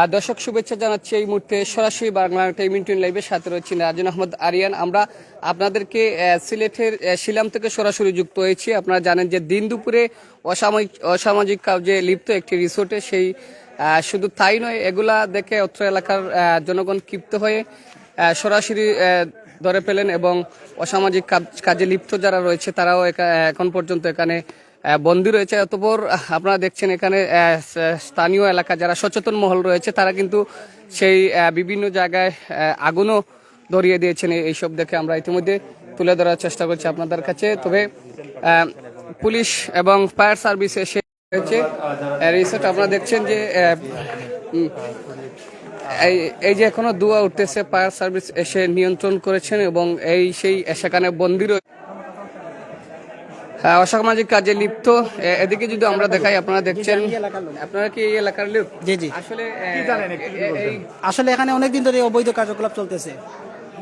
আর দর্শক শুভেচ্ছা জানাচ্ছি এই মুহূর্তে সরাসরি বাংলা টেমিন্টন লাইভে সাথে রয়েছি রাজন আহমদ, আরিয়ান। আমরা আপনাদেরকে সিলেটের শিলাম থেকে সরাসরি যুক্ত হয়েছি। আপনারা জানেন যে দিন দুপুরে অসাময়িক, অসামাজিক কাজে লিপ্ত একটি রিসোর্টে সেই শুধু তাই নয়, এগুলা দেখে অত্র এলাকার জনগণ ক্ষিপ্ত হয়ে সরাসরি ধরে পেলেন এবং অসামাজিক কাজ- লিপ্ত যারা রয়েছে, তারাও এখন পর্যন্ত এখানে বন্দী রয়েছে। অতপর আপনারা দেখছেন এখানে স্থানীয় এলাকা যারা সচেতন মহল রয়েছে, তারা কিন্তু সেই বিভিন্ন জায়গায় আগুনও ধরিয়ে দিয়েছেন এইসব দেখে আমরা ইতিমধ্যে তুলে ধরার চেষ্টা করছি আপনাদের কাছে। তবে পুলিশ এবং ফায়ার সার্ভিস এসে রয়েছে। রিসোর্ট আপনারা দেখছেন যে এই এই যে এখনও দুয়া উঠতেছে, ফায়ার সার্ভিস এসে নিয়ন্ত্রণ করেছেন এবং এই সেই, সেখানে বন্দি অসামাজিক কাজে লিপ্ত। এদিকে যদি আমরা দেখাই আপনারা দেখছেন। আপনারা কি এই এলাকার লোক? জি জি। আসলে আসলে এখানে অনেকদিন ধরে অবৈধ কার্যকলাপ চলতেছে।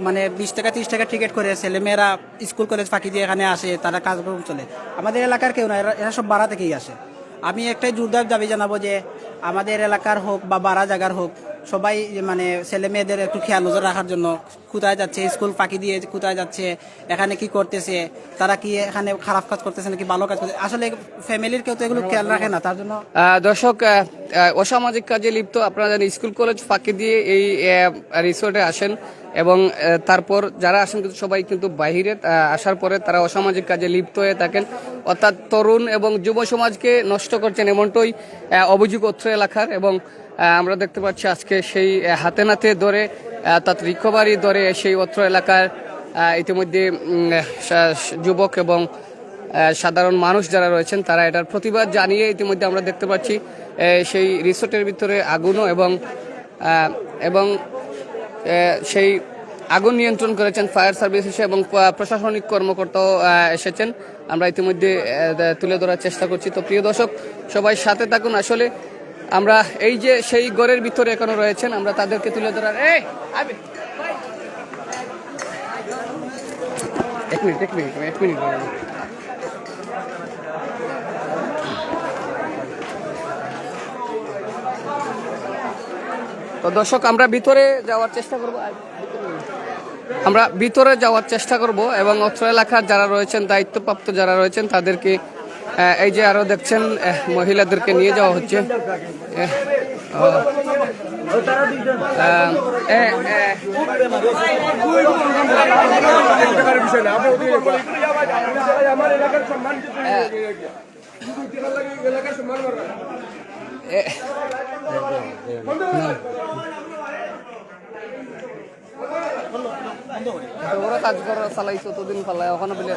মানে বিশ টাকা তিরিশ টাকা টিকিট করে ছেলে মেয়েরা স্কুল কলেজ ফাঁকি দিয়ে এখানে আসে তারা কাজকর্ম চলে। আমাদের এলাকার কেউ না এরা এরা সব বাড়া থেকেই আসে। আমি একটাই জোরদার দাবি জানাব যে আমাদের এলাকার হোক বা বাড়া জায়গার হোক সবাই মানে ছেলে মেয়েদের একটু খেয়াল নজর রাখার জন্য কোথায় যাচ্ছে, স্কুল ফাঁকি দিয়ে কোথায় যাচ্ছে, এখানে কি করতেছে, তারা কি এখানে খারাপ কাজ করতেছে নাকি ভালো কাজ করতেছে? আসলে ফ্যামিলির কেউ তো এগুলো খেয়াল রাখে না, তার জন্য দর্শক অসামাজিক কাজে লিপ্ত আপনারা জানেন, স্কুল, কলেজ ফাঁকি দিয়ে এই রিসোর্টে আসেন এবং তারপর যারা আসেন কিন্তু সবাই কিন্তু বাহিরে আসার পরে তারা অসামাজিক কাজে লিপ্ত হয়ে থাকেন। অর্থাৎ তরুণ এবং যুব সমাজকে নষ্ট করছেন এমনটাই অভিযোগ অত্র এলাকার এবং আমরা দেখতে পাচ্ছি আজকে সেই হাতে নাতে ধরে অর্থাৎ রিকভারি ধরে সেই অত্র এলাকার ইতিমধ্যে যুবক এবং সাধারণ মানুষ যারা রয়েছেন, তারা এটার প্রতিবাদ জানিয়ে ইতিমধ্যে আমরা দেখতে পাচ্ছি সেই রিসোর্টের ভিতরে আগুনও এবং এবং সেই আগুন নিয়ন্ত্রণ করেছেন ফায়ার সার্ভিস এসে এবং প্রশাসনিক কর্মকর্তাও এসেছেন। আমরা ইতিমধ্যে তুলে ধরার চেষ্টা করছি। তো প্রিয় দর্শক, সবাই সাথে থাকুন। আসলে আমরা এই যে সেই ঘরের ভিতরে এখনও রয়েছেন, আমরা তাদেরকে তুলে ধরার এই এক মিনিট এক মিনিট এক মিনিট। তো দর্শক, আমরা ভিতরে যাওয়ার চেষ্টা করব। আমরা ভিতরে যাওয়ার চেষ্টা করব এবং অত্র এলাকার যারা রয়েছেন, দায়িত্বপ্রাপ্ত যারা রয়েছেন, তাদেরকে এই যে আরও দেখছেন আহ, মহিলাদেরকে নিয়ে যাওয়া হচ্ছে আহ, ও, আহ, এ, এ, এ, ওরা কাজ করা চালাইছে ততদিন পালাই ওখানে বলে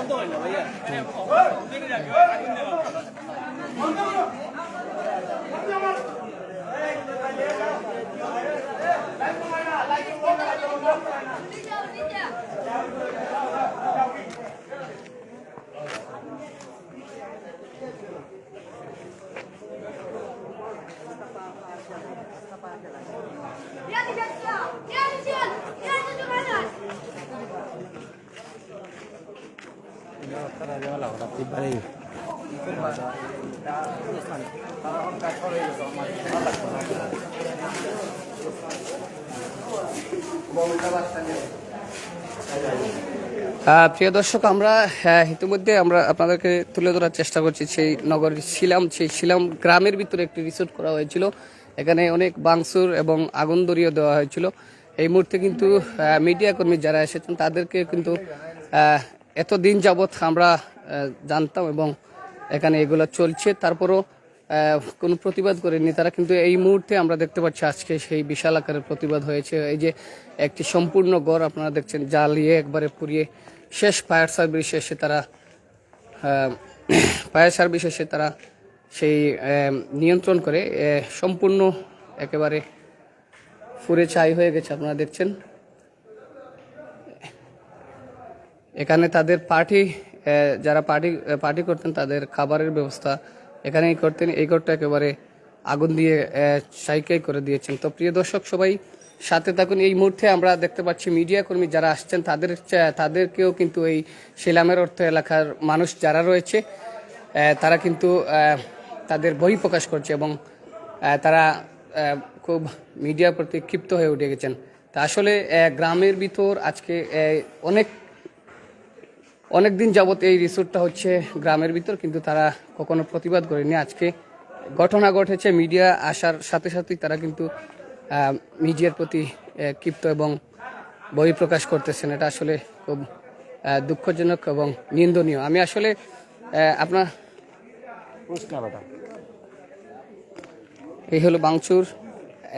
প্রিয় দর্শক, আমরা ইতিমধ্যে আমরা আপনাদেরকে তুলে ধরার চেষ্টা করছি সেই নগরীর শিলাম, সেই শিলাম গ্রামের ভিতরে একটি রিসোর্ট করা হয়েছিল। এখানে অনেক বাংসুর এবং আগুন দরিয়ে দেওয়া হয়েছিল। এই মুহূর্তে কিন্তু মিডিয়া কর্মী যারা এসেছেন, তাদেরকে কিন্তু এতদিন যাবৎ আমরা জানতাম এবং এখানে এগুলো চলছে। তারপরও কোনো প্রতিবাদ করেনি। তারা কিন্তু এই মুহূর্তে আমরা দেখতে পাচ্ছি আজকে সেই বিশাল আকারের প্রতিবাদ হয়েছে। এই যে একটি সম্পূর্ণ গড় আপনারা দেখছেন, জ্বালিয়ে একবারে পুড়িয়ে শেষ ফায়ার সার্ভিস এসে তারা ফায়ার সার্ভিস এসে তারা সেই নিয়ন্ত্রণ করে। সম্পূর্ণ একেবারে পুড়ে ছাই হয়ে গেছে আপনারা দেখছেন। এখানে তাদের পার্টি যারা পার্টি পার্টি করতেন, তাদের খাবারের ব্যবস্থা এখানেই করতেন। এই ঘরটা একেবারে আগুন দিয়ে সাইকাই করে দিয়েছেন। তো প্রিয় দর্শক, সবাই সাথে থাকুন। এই মুহূর্তে আমরা দেখতে পাচ্ছি মিডিয়া কর্মী যারা আসছেন, তাদের তাদেরকেও কিন্তু এই শিলামের অর্থ এলাকার মানুষ যারা রয়েছে তারা কিন্তু তাদের বই প্রকাশ করছে এবং তারা খুব মিডিয়ার প্রতি ক্ষিপ্ত হয়ে উঠে গেছেন। তা আসলে গ্রামের ভিতর আজকে অনেক অনেক দিন যাবত এই রিসোর্টটা হচ্ছে গ্রামের ভিতর কিন্তু তারা কখনো প্রতিবাদ করেনি। আজকে ঘটনা ঘটেছে মিডিয়া আসার সাথে সাথেই তারা কিন্তু মিডিয়ার প্রতি ক্ষিপ্ত এবং বহিঃপ্রকাশ করতেছেন। এটা আসলে খুব দুঃখজনক এবং নিন্দনীয়। আমি আসলে আপনার এই হলো বাংচুর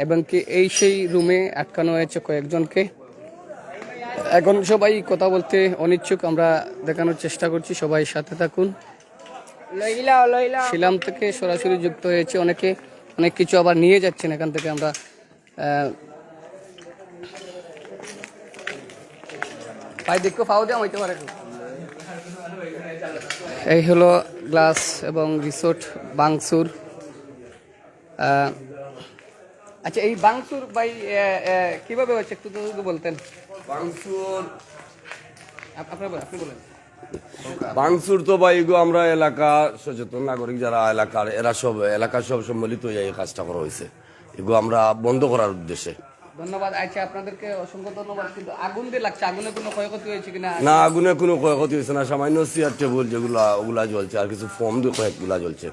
এবং কি এই সেই রুমে আটকানো হয়েছে কয়েকজনকে। এখন সবাই কথা বলতে অনিচ্ছুক আমরা দেখানোর চেষ্টা করছি সবাই সাথে থাকুন। শিলাম থেকে সরাসরি যুক্ত হয়েছে অনেকে অনেক কিছু আবার নিয়ে যাচ্ছেন এখান থেকে আমরা ভাই দেখো পাও দেওয়া হইতে পারে। এই হলো গ্লাস এবং রিসোর্ট বাংসুর। আচ্ছা এই বাংসুর ভাই কীভাবে হচ্ছে একটু তো বলতেন। বাংসুর। তো বা এগো আমরা এলাকা সচেতন নাগরিক যারা এলাকার এরা সব এলাকার সব সম্মিলিত এই কাজটা করা হয়েছে এগো আমরা বন্ধ করার উদ্দেশ্যে। ধন্যবাদ। আচ্ছা আপনাদেরকে অসংখ্য ধন্যবাদ কিন্তু আগুন দিয়ে লাগছে আগুনে কোনো ক্ষয়ক্ষতি হয়েছে কিনা? না আগুনে কোনো ক্ষয়ক্ষতি হয়েছে না। সামান্য চেয়ার টেবুল যেগুলা ওগুলা জ্বলছে আর কিছু ফর্ম দিয়ে কয়েকগুলা জ্বলছে।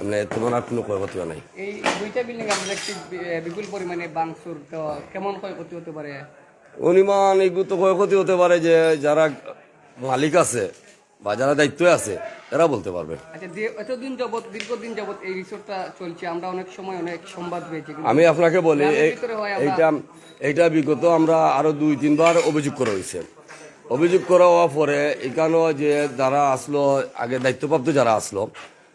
এমনি তেমন আর কোনো ক্ষয়ক্ষতি নাই। এই দুইটা বিল্ডিং আমরা দেখছি বিপুল পরিমাণে বাংসুর তো কেমন ক্ষয়ক্ষতি হতে পারে? অনুমান এগুলো তো ক্ষয়ক্ষতি হতে পারে যে যারা মালিক আছে বা যারা দায়িত্ব আছে এরা বলতে পারবে। আচ্ছা এতদিন যাবত দীর্ঘদিন যাবত এই রিসোর্টটা চলছে আমরা অনেক সময় অনেক সংবাদ পেয়েছি আমি আপনাকে বলি এইটা এইটা বিগত আমরা আরও দুই তিনবার অভিযোগ করা হয়েছে। অভিযোগ করা হওয়ার পরে এখানেও যে যারা আসলো আগে দায়িত্বপ্রাপ্ত যারা আসলো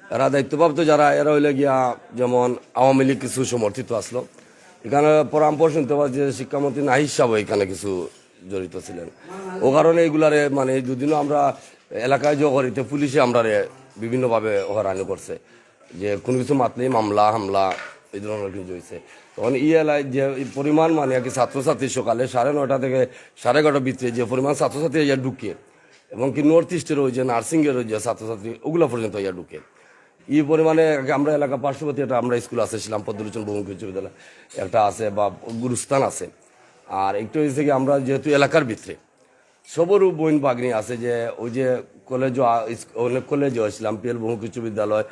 এরা দায়িত্বপ্রাপ্ত যারা এরা হইলে গিয়া যেমন আওয়ামী লীগ কিছু সমর্থিত আসলো। এখানে পরামর্শ শুনতে পাওয়া যে শিক্ষামন্ত্রী নাহিদ সাহেব এখানে কিছু জড়িত ছিলেন। ও কারণে এগুলারে মানে দুদিনও আমরা এলাকায় যে করিতে পুলিশে আমরা বিভিন্নভাবে হয়রানি করছে, যে কোনো কিছু মাতলেই মামলা, হামলা, এই ধরনের কিছু হয়েছে তখন ই এলাকায় যে পরিমাণ মানে আর কি ছাত্রছাত্রী সকালে সাড়ে নয়টা থেকে সাড়ে এগারোটার ভিতরে যে পরিমাণ ছাত্রছাত্রী ইয়া ঢুকে, এবং কি নর্থ ইস্টের ওই যে নার্সিংয়ের ওই যে ছাত্রছাত্রী, ওগুলো পর্যন্ত ইয়া ঢুকে। ই পরিমাণে আমরা এলাকা পার্শ্ববর্তী একটা আমরা স্কুল আছে, শিলাম পদ্মলোচন বহুমুখী উচ্চ বিদ্যালয় একটা আছে বা গুরুস্থান আছে। আর একটু হয়েছে কি আমরা যেহেতু এলাকার ভিতরে সবরও বইন বাগনি আছে যে ওই যে কলেজ অনেক কলেজ হয়েছিলাম পিএল বহুমুখী উচ্চ বিদ্যালয়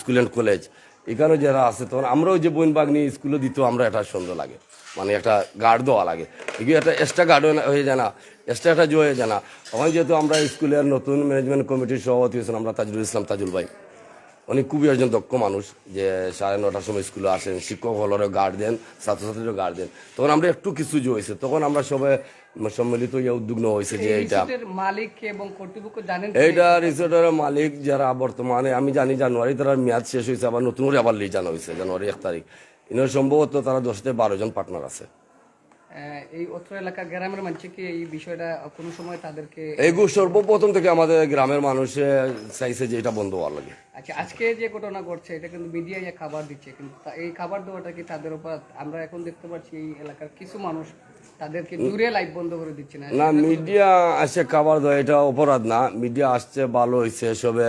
স্কুল অ্যান্ড কলেজ, এখানেও যারা আছে তখন আমরা ওই যে বইন বাগনি স্কুলে দিতেও আমরা এটা সুন্দর লাগে। মানে একটা গার্ড দেওয়া লাগে। এগুলো একটা এক্সট্রা গার্ড হয়ে যায় না এক্সট্রা একটা জো হয়ে যায় না। তখন যেহেতু আমরা স্কুলের নতুন ম্যানেজমেন্ট কমিটির সভাপতি হয়েছিলাম আমরা তাজুল ইসলাম তাজুল ভাই। উনি খুবই একজন দক্ষ মানুষ যে সাড়ে নটার সময় স্কুলে আসেন শিক্ষক হলেরও গার্ড দেন ছাত্রছাত্রীরও গার্ড দেন। তখন আমরা একটু কিছু যে হয়েছে তখন আমরা সবাই সম্মিলিত ইয়ে উদ্যোগ হয়েছে যে এই এইটা মালিক এবং কর্তৃপক্ষ জানেন এইটা রিসোর্টের মালিক যারা বর্তমানে আমি জানি জানুয়ারি তারা মেয়াদ শেষ হয়েছে আবার নতুন করে আবার লিজ জানা হয়েছে জানুয়ারি এক তারিখ। ইনার সম্ভবত তারা দশ থেকে বারো জন পার্টনার আছে। এই অত্র এলাকার গ্রামের মানুষ কি এই বিষয়টা কোনো সময় তাদেরকে সর্বপ্রথম থেকে আমাদের গ্রামের মানুষে চাইছে যে এটা বন্ধ হওয়ার লাগে। আচ্ছা আজকে যে ঘটনা ঘটছে এটা কিন্তু মিডিয়ায় খাবার দিচ্ছে কিন্তু এই খাবার দেওয়াটা কি তাদের উপর আমরা এখন দেখতে পাচ্ছি এই এলাকার কিছু মানুষ তাদেরকে দূরে লাইভ বন্ধ করে দিচ্ছে না? না মিডিয়া আসে খাবার দেয় এটা অপরাধ না। মিডিয়া আসছে ভালো হয়েছে সবে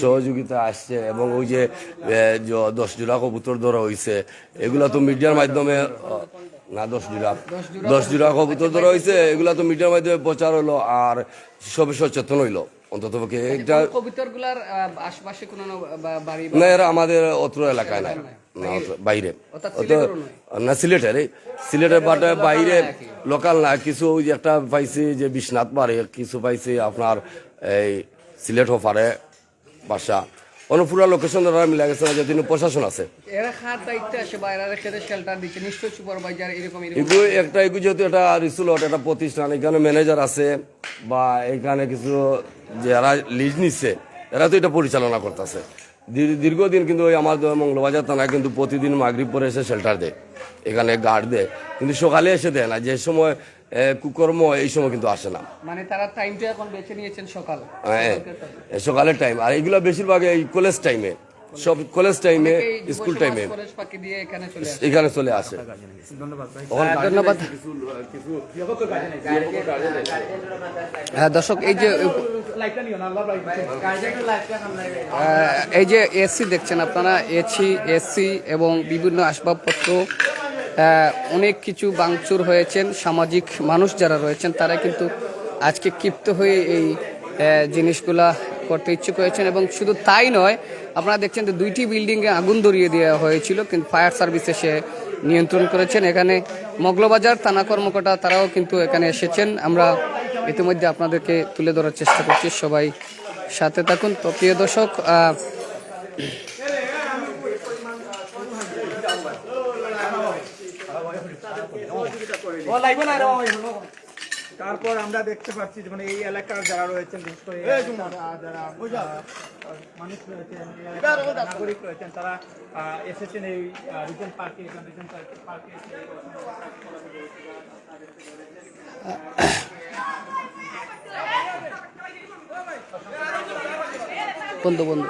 সহযোগিতা আসছে এবং ওই যে দশ জোড়া কবুতর ধরা হয়েছে এগুলা তো মিডিয়ার মাধ্যমে না দশ জোড়া। দশ জোড়া কবুতর ধরা হয়েছে এগুলা তো মিডিয়ার মাধ্যমে প্রচার হলো আর সবে সচেতন হইল। অন্তত পক্ষে এটা কবিতরগুলার আশপাশে কোনো বাড়ি না এরা আমাদের অত্র এলাকায় নাই। না বাইরে। না সিলেটের সিলেটের বাটে বাইরে লোকাল না কিছু ওই যে একটা পাইছি যে বিশ্বনাথ পারে কিছু পাইছি আপনার এই সিলেট হফারে বাসা। অনুপুরা লোকেশন দ্বারা মিলা গেছে না যে প্রশাসন আছে। এগুলো একটা এগুলো যেহেতু এটা রিসুলট একটা প্রতিষ্ঠান এখানে ম্যানেজার আছে বা এখানে কিছু যারা লিজ নিচ্ছে এরা তো এটা পরিচালনা করতেছে। দীর্ঘদিন কিন্তু ওই আমার মঙ্গলবাজার থানায় কিন্তু প্রতিদিন মাগরিব পরে এসে শেল্টার দেয় এখানে গার্ড দেয়। কিন্তু সকালে এসে দেয় না যে সময় কুকর্ম এই সময় কিন্তু আসে না। মানে তারা টাইমটা এখন বেছে নিয়েছেন সকাল। হ্যাঁ, সকালের টাইম আর এগুলো বেশিরভাগ এই কলেজ টাইমে সব কলেজ টাইমে স্কুল টাইমে এখানে চলে আসে। এখানে চলে আসে। আহ, ধন্যবাদ। হ্যাঁ দর্শক এই যে আহ, এই যে এসি দেখছেন আপনারা এসি এসি এবং বিভিন্ন আসবাবপত্র অনেক কিছু বাংচুর হয়েছেন, সামাজিক মানুষ যারা রয়েছেন, তারা কিন্তু আজকে ক্ষিপ্ত হয়ে এই জিনিসগুলা করতে ইচ্ছুক হয়েছেন এবং শুধু তাই নয়, আপনারা দেখছেন যে দুইটি বিল্ডিংয়ে আগুন ধরিয়ে দেওয়া হয়েছিল, কিন্তু ফায়ার সার্ভিস এসে নিয়ন্ত্রণ করেছেন। এখানে মগলবাজার থানা কর্মকর্তা তারাও কিন্তু এখানে এসেছেন। আমরা ইতিমধ্যে আপনাদেরকে তুলে ধরার চেষ্টা করছি, সবাই সাথে থাকুন। তো প্রিয় দর্শক তারপর আমরা দেখতে পাচ্ছি মানে এই এলাকার যারা রয়েছেন বিশেষ করে যারা মানুষ রয়েছেন নাগরিক রয়েছেন তারা আহ, এসেছেন এই রিজন পার্কে রিজন পার্কে বন্ধু বন্ধু।